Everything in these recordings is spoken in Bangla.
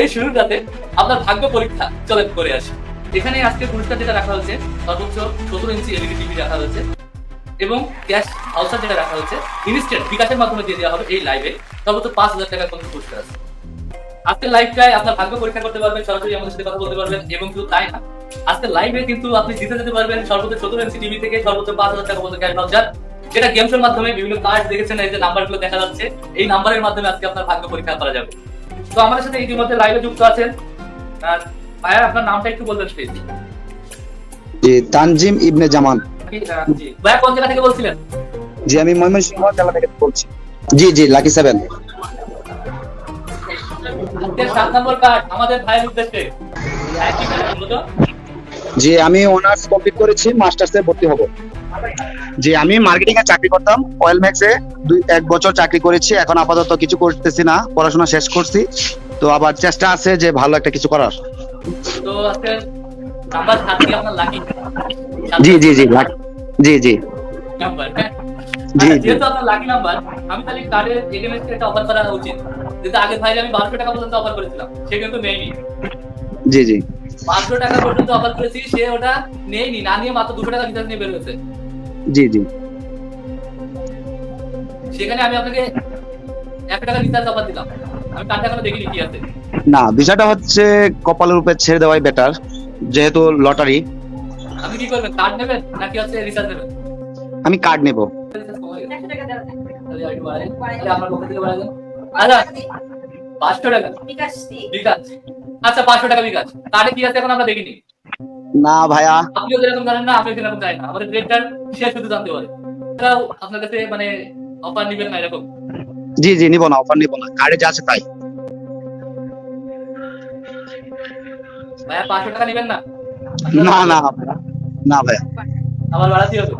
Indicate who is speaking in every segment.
Speaker 1: এই শুরুটাতে আপনার ভাগ্য পরীক্ষা করে এখানে আজকে পুরস্কার যেটা রাখা হয়েছে সর্বোচ্চ সতেরো ইঞ্চি এলইডি টিভি রাখা হয়েছে এবং ক্যাশ যেটা রাখা হয়েছে ইনস্ট্যান্ট বিকাশের মাধ্যমে দিয়ে দেওয়া হবে এই লাইভে সর্বোচ্চ পাঁচ হাজার টাকার কোনো পুরস্কার আছে। আজকের লাইভটায় আপনার ভাগ্য পরীক্ষা করতে পারবেন, সরাসরি আমাদের সাথে কথা বলতে পারবেন এবং তাই না, আজকের লাইভে কিন্তু আপনি জিতে যেতে পারবেন সর্বোচ্চ সতেরো ইঞ্চি টিভি থেকে সর্বোচ্চ পাঁচ হাজার টাকা পর্যন্ত ক্যাশ ভাউচার যেটা গেম শোর মাধ্যমে বিভিন্ন কার্ড দেখেছেন, এই যে নাম্বারগুলো দেখা যাচ্ছে, এই নাম্বারের মাধ্যমে আজকে আপনার ভাগ্য পরীক্ষা করা যাবে। তো আমাদের সাথে ইতিমধ্যে লাইভে যুক্ত আছেন ভাইয়া আপনার নামটা একটু বলবেন প্লিজ
Speaker 2: জি তানজিম ইবনে জামান।
Speaker 1: জি। ভাইয়া কোন জায়গা থেকে বলছিলেন?
Speaker 2: জি আমি ময়মনসিংহ জেলা থেকে বলছি। জি জি লাকি সেভেন।
Speaker 1: সাত নম্বর কার্ড আমাদের ভাইয়ের উদ্দেশ্যে।
Speaker 2: জি আমি অনার্স কমপ্লিট করেছি মাস্টার্সে ভর্তি হব। জি আমি মার্কেটিং এ চাকরি করতাম অয়েল ম্যাক্সে দুই এক বছর চাকরি করেছি এখন আপাতত কিছু করতেছি না পড়াশোনা শেষ করছি। তো আবার চেষ্টা আছে যে ভালো একটা কিছু করার। জি জি জি জি জি।
Speaker 1: হ্যাঁ?
Speaker 2: জি, জি।
Speaker 1: যেহেতু আপনার লাকি নাম্বার আমি তাহলে কার্ডের এগেনস্ট একটা অফার করা উচিত। যেহেতু আগে ভাইরে আমি বারোশো টাকা পর্যন্ত অফার করেছিলাম সে কিন্তু নেয়নি।
Speaker 2: জি জি।
Speaker 1: পাঁচশো টাকা পর্যন্ত অফার করেছি সে ওটা নেয়নি। না নিয়ে মাত্র দুশো টাকা রিচার্জ নিয়ে বের হয়েছে।
Speaker 2: জি জি।
Speaker 1: সেখানে আমি আপনাকে এক টাকা রিচার্জ অফার দিলাম। আমি এখনও দেখিনি কি আছে।
Speaker 2: না বিষয়টা হচ্ছে কপালের উপরে ছেড়ে দেওয়াই বেটার যেহেতু লটারি।
Speaker 1: আপনি কি করবেন কার্ড নেবেন নাকি হচ্ছে রিচার্জ নেবেন?
Speaker 2: আমি কার্ড নেব।
Speaker 3: টাকা
Speaker 1: আচ্ছা। পাঁচশো টাকা।
Speaker 3: বিকাশ
Speaker 1: বিকাশ। আচ্ছা পাঁচশো টাকা বিকাশ। কার্ডে কি আছে এখন আমরা দেখিনি?
Speaker 2: না ভাইয়া।
Speaker 1: আপনিও যেরকম জানেন না আমিও সেরকম জানি না। আমাদের গ্রেড সে শুধু জানতে পারে। এছাড়াও আপনার কাছে মানে অফার নিবেন না এরকম?
Speaker 2: জি জি নিব না অফার নিব না। কার্ডে যা আছে তাই।
Speaker 1: ভাইয়া পাঁচশো টাকা নিবেন না?
Speaker 2: না না না ভাইয়া।
Speaker 1: আবার বাড়াতে হবে।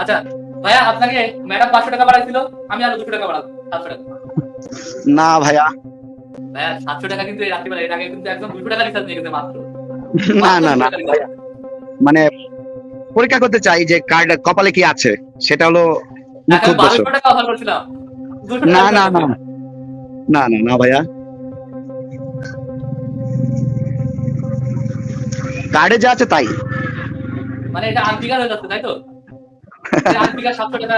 Speaker 1: আচ্ছা ভাইয়া আপনাকে ম্যাডাম পাঁচশো টাকা বাড়াইছিল আমি আরও দুশো টাকা বাড়াবো সাতশো টাকা।
Speaker 2: না ভাইয়া।
Speaker 1: ভাইয়া সাতশো টাকা কিন্তু রাত্রিবেলা এর আগে কিন্তু একদম দুশো টাকা রিচার্জ নিয়ে গেছে মাত্র।
Speaker 2: না না না মানে পরীক্ষা করতে চাই যে কার্ড কপালে কি আছে সেটা হলো মুখ্য উদ্দেশ্য না না না না না না ভাইয়া। কার্ডে যা আছে তাই।
Speaker 1: মানে এটা আনফিগার হয়ে যাচ্ছে তাই তো? আনফিগার সাতশো টাকা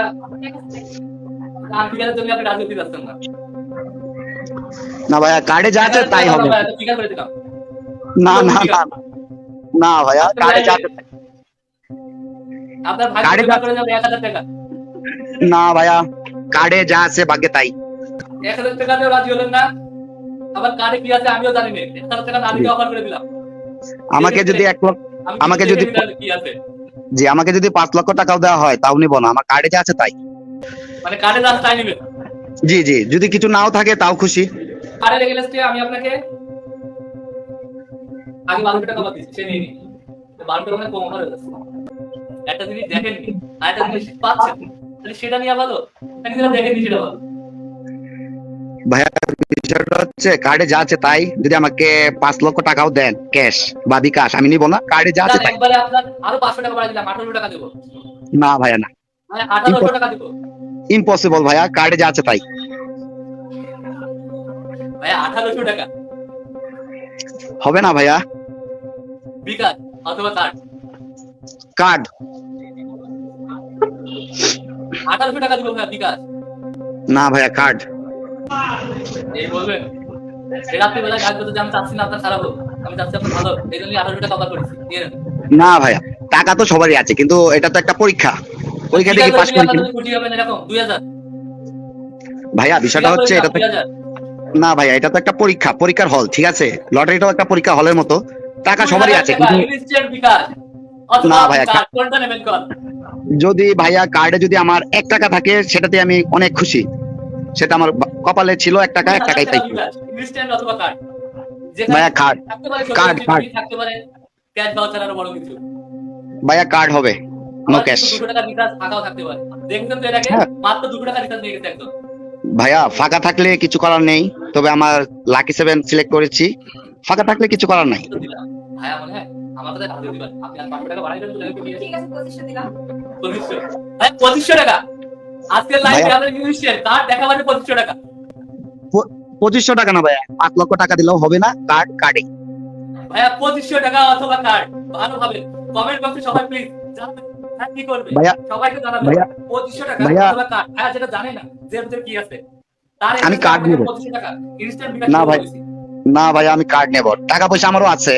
Speaker 1: আনফিগারের জন্য আপনি রাজনীতি যাচ্ছেন না।
Speaker 2: না ভাইয়া কার্ডে যা আছে তাই হবে। না না না না ভাইয়া কার্ডে যা আছে
Speaker 1: আপনার ভাই
Speaker 2: গাড়ি
Speaker 1: করে যাবে টাকা।
Speaker 2: না ভাইয়া কার্ডে যা আছে ভাগ্যে তাই।
Speaker 1: টাকা রাজি হলেন না। আবার কার্ডে কি আছে আমিও জানি না। টাকা না অফার করে দিলাম।
Speaker 2: আমাকে যদি এক লক্ষ আমাকে যদি-
Speaker 1: কি আছে।
Speaker 2: জি আমাকে যদি পাঁচ লক্ষ টাকাও দেওয়া হয় তাও নিব না। আমার কার্ডে যা আছে তাই।
Speaker 1: মানে কার্ডে যাচ্ছে তাই নেবেন
Speaker 2: জি জি। যদি কিছু নাও থাকে তাও খুশি।
Speaker 1: কার্ডের এগেনস্টে আমি আপনাকে আগে বারোশো টাকা পাচ্ছি সে নিয়ে নি বারোশো টাকা কম অফার হয়ে যাচ্ছে একটা জিনিস দেখেননি আর একটা জিনিস পাচ্ছেন। তাহলে সেটা নিয়ে ভালো নাকি যেটা দেখেননি সেটা ভালো
Speaker 2: ভাইয়া বিষয়টা হচ্ছে কার্ডে যা আছে তাই। যদি আমাকে পাঁচ লক্ষ টাকাও দেন ক্যাশ বা বিকাশ আমি নিব না। কার্ডে যা আছে তাই।
Speaker 1: আরও পাঁচশো টাকা দিলাম আঠারোশো টাকা দেবো।
Speaker 2: না ভাইয়া না।
Speaker 1: মানে আঠারোশো টাকা দেবো।
Speaker 2: ইম্পসিবল ভাইয়া কার্ডে যা আছে তাই।
Speaker 1: ভাই আঠারোশো টাকা।
Speaker 2: হবে না ভাইয়া।
Speaker 1: বিকাশ অথবা কার্ড
Speaker 2: কার্ড
Speaker 1: আঠারোশো টাকা দিব ভাইয়া বিকাশ।
Speaker 2: না ভাইয়া কার্ড
Speaker 1: এই বলবেন? এই রাত্রিবেলা কাজ করতে আমি চাচ্ছি না আপনার খারাপ হোক। আমি চাচ্ছি আপনার ভালো এই জন্যই আঠারোশো টাকা অফার করেছি। নিয়ে নেন।
Speaker 2: না ভাইয়া টাকা তো সবারই আছে কিন্তু এটা তো একটা পরীক্ষা। পরীক্ষা থেকে ভাইয়া বিষয়টা হচ্ছে এটা তো না ভাইয়া এটা তো একটা পরীক্ষা পরীক্ষার হল ঠিক আছে? লটারিটাও একটা পরীক্ষা হলের মতো। টাকা সবারই আছে কিন্তু না ভাইয়া, যদি ভাইয়া কার্ডে যদি আমার এক টাকা থাকে সেটাতে আমি অনেক খুশি। সেটা আমার কপালে ছিল এক টাকা এক টাকাই
Speaker 1: কার্ড।
Speaker 2: ভাইয়া কার্ড। Card, card.
Speaker 1: থাকতে পারে। ক্যাশ ভাউচার আরও বড় কিছু।
Speaker 2: ভাইয়া কার্ড হবে নো ক্যাশ হ্যাঁ। ভাইয়া ফাঁকা থাকলে কিছু করার নেই তবে আমার লাকি সেভেন সিলেক্ট করেছি। ফাঁকা থাকলে কিছু করার নাই।
Speaker 1: ভাইয়া মনে হয় আমার পাঁচশো টাকা বাড়াই।
Speaker 3: ঠিক আছে, পঁচিশশো দিলাম।
Speaker 1: পঁচিশশো। ভাই পঁচিশশো টাকা। লাইভে। আমরা ইউনিশিয়াল কার্ড দেখা মানে পঁচিশশো টাকা।
Speaker 2: পঁচিশশো টাকা না ভাইয়া পাঁচ লক্ষ টাকা দিলেও হবে না কার্ড কার্ডে
Speaker 1: ভাইয়া টাকা অথবা কার্ড ভালোভাবে কমেন্ট বক্সে সবাই প্লিজ হ্যাঁ কি করবে?
Speaker 2: ভাইয়া
Speaker 1: সবাইকে জানাবে।
Speaker 2: ভাইয়া
Speaker 1: পঁচিশশো টাকা অথবা কার্ড ভাইয়া যেটা জানে না যে কি আছে তার
Speaker 2: আমি নেব।
Speaker 1: টাকা ইনস্ট্যান্ট
Speaker 2: না ভাই। না ভাই আমি কার্ড নেব। টাকা পয়সা আমারও আছে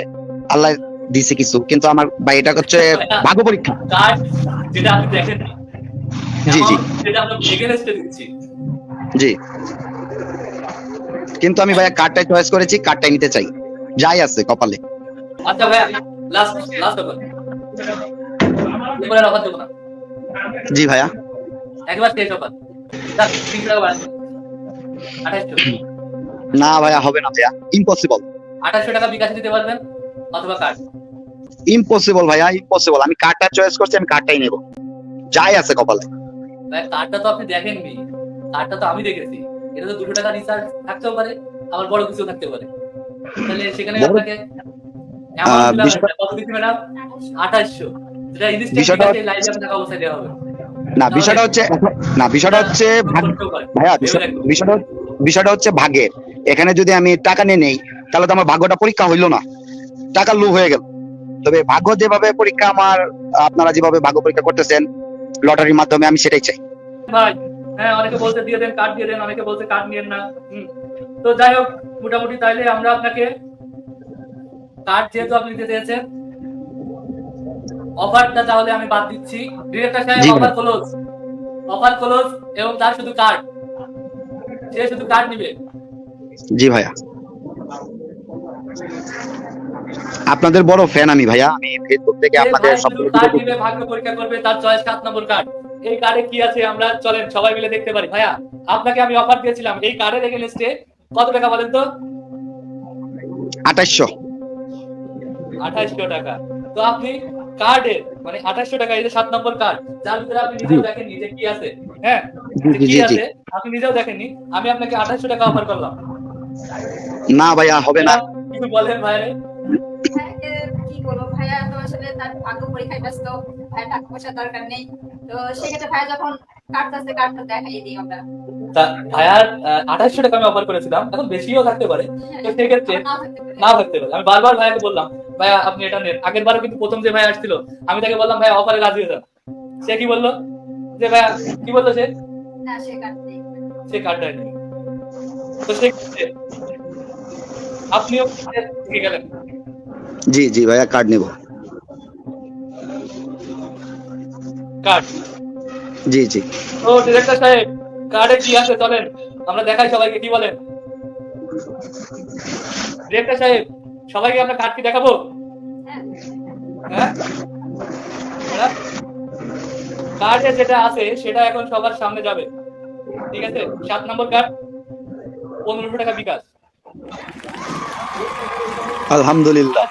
Speaker 2: আল্লাহ দিছে কিছু কিন্তু আমার ভাই এটা হচ্ছে ভাগ্য পরীক্ষা।
Speaker 1: কার্ড যেটা আপনি দেখেন না
Speaker 2: জি, জি।
Speaker 1: দিচ্ছি
Speaker 2: জি। কিন্তু আমি ভাইয়া কার্ডটাই চয়েস করেছি কার্ডটাই নিতে চাই। যাই আছে কপালে।
Speaker 1: আচ্ছা ভাইয়া লাস্ট লাস্ট অফার এবারে অফার দেবো না।
Speaker 2: জি ভাইয়া।
Speaker 1: একবার শেষ অফার
Speaker 2: না ভাইয়া হবে না ভাইয়া। ইম্পসিবল
Speaker 1: আঠাশশো টাকা বিকাশে দিতে পারবেন অথবা কার্ড
Speaker 2: ইম্পসিবল ভাইয়া ইম্পসিবল আমি কার্ডটা চয়েস করছি আমি কার্ডটাই নেব। যাই আছে কপালে।
Speaker 1: কার্ডটা তো আপনি দেখেননি। কার্ডটা তো আমি দেখেছি। এটা তো দুশো টাকা রিচার্জ থাকতেও পারে আবার বড় কিছু থাকতে পারে। তাহলে সেখানে আপনাকে
Speaker 2: আহ,
Speaker 1: amount দিলাম,
Speaker 2: বিষয়টা-
Speaker 1: কত দিচ্ছি ম্যাডাম আঠাশশো। যেটা ইনস্ট্যান্ট লাইভে আপনাকে অবস্থায় দেওয়া হবে।
Speaker 2: না বিষয়টা হচ্ছে না বিষয়টা হচ্ছে ভাগ-
Speaker 1: করতেও পারে।
Speaker 2: ভাইয়া
Speaker 1: ভেবে
Speaker 2: বিষয়-
Speaker 1: দেখুন।
Speaker 2: বিষয়টা বিষয়টা হচ্ছে ভাগের। এখানে যদি আমি টাকা নিয়ে নেই তাহলে তো আমার ভাগ্যটা পরীক্ষা হইল না। টাকা লু হয়ে গেল। তবে ভাগ্য যেভাবে পরীক্ষা আমার আপনারা যেভাবে ভাগ্য পরীক্ষা করতেছেন লটারির মাধ্যমে আমি সেটাই চাই।
Speaker 1: ভাই হ্যাঁ অনেকে বলতে দিয়ে দেন কার্ড দিয়ে দেন অনেকে বলতে কার্ড নিয়েন না। তো যাই হোক মোটামুটি তাইলে আমরা আপনাকে কার্ড যেহেতু আপনি নিতে চেয়েছেন অফারটা তাহলে আমি বাদ দিচ্ছি। ডিরেক্টর সাহেব অফার ক্লোজ অফার ক্লোজ এবং তার শুধু কার্ড সে শুধু কার্ড নিবে।
Speaker 2: জি ভাইয়া। আপনাদের বড় ফ্যান আমি ভাইয়া। আমি ফেসবুক থেকে আপনাদের
Speaker 1: ভাই
Speaker 2: সব
Speaker 1: কার্ড ভাগ্য পরীক্ষা করবে তার চয়েস সাত নম্বর কার্ড এই কার্ডে কি আছে আমরা চলেন সবাই মিলে দেখতে পারি। ভাইয়া আপনাকে আমি অফার দিয়েছিলাম। এই কার্ডের এগেনস্টে কত টাকা বলেন তো?
Speaker 2: আঠাশশো
Speaker 1: আঠাশশো টাকা। তো আপনি কার্ডে মানে আঠাশশো টাকা এই যে সাত নম্বর কার্ড যার ভিতরে আপনি নিজেও দেখেন নিজে কি আছে। হ্যাঁ? কি। আছে আপনি নিজেও দেখেননি। আমি আপনাকে আঠাশশো টাকা অফার করলাম।
Speaker 2: না ভাইয়া হবে না।
Speaker 1: কিছু বলেন
Speaker 3: ভাইয়াকে ভাইয়া তো আসলে তার ভাগ্য পরীক্ষায় ব্যস্ত ভাইয়া টাকা পয়সার দরকার নেই। তো সেক্ষেত্রে ভাইয়া যখন কাটতেছে কার্ডটা দেখাই দিই আমরা।
Speaker 1: ভাইয়ার আঠাশশো টাকা আমি অফার করেছিলাম এখন বেশিও থাকতে পারে। তো সেক্ষেত্রে
Speaker 3: না থাকতে পারে।
Speaker 1: না থাকতে পারে। আমি বারবার ভাইয়াকে বললাম ভাইয়া আপনি এটা নেন। আগের বারও কিন্তু প্রথম যে ভাই আসছিল আমি তাকে বললাম ভাইয়া অফারে রাজি হয়ে সে কি বলল? যে ভাইয়া কি বলল সে?
Speaker 3: না
Speaker 1: তো আপনিও থেকে গেলেন।
Speaker 2: জি জি ভাইয়া কার্ড নেব।
Speaker 1: কার্ড
Speaker 2: জি জি।
Speaker 1: ও ডিরেক্টর সাহেব কার্ডে কি আছে? চলেন আমরা দেখাই সবাইকে কি বলেন? ডিরেক্টর সাহেব সবাইকে আমরা কার্ড কি দেখাবো?
Speaker 3: হ্যাঁ?
Speaker 1: হ্যাঁ? হ্যাঁ? কার্ডে যেটা আছে সেটা এখন সবার সামনে যাবে। ঠিক আছে? সাত নম্বর কার্ড পনেরোশো টাকা বিকাশ।
Speaker 2: আলহামদুলিল্লাহ।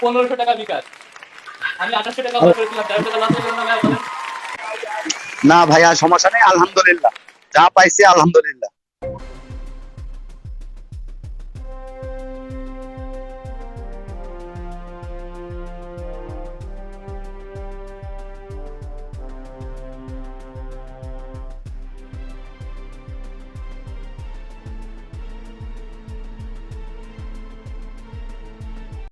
Speaker 1: পনেরোশো টাকা বিকাশ। আমি আঠাশশো টাকা?
Speaker 2: না ভাইয়া সমস্যা নেই আলহামদুলিল্লাহ। যা পাইছি আলহামদুলিল্লাহ।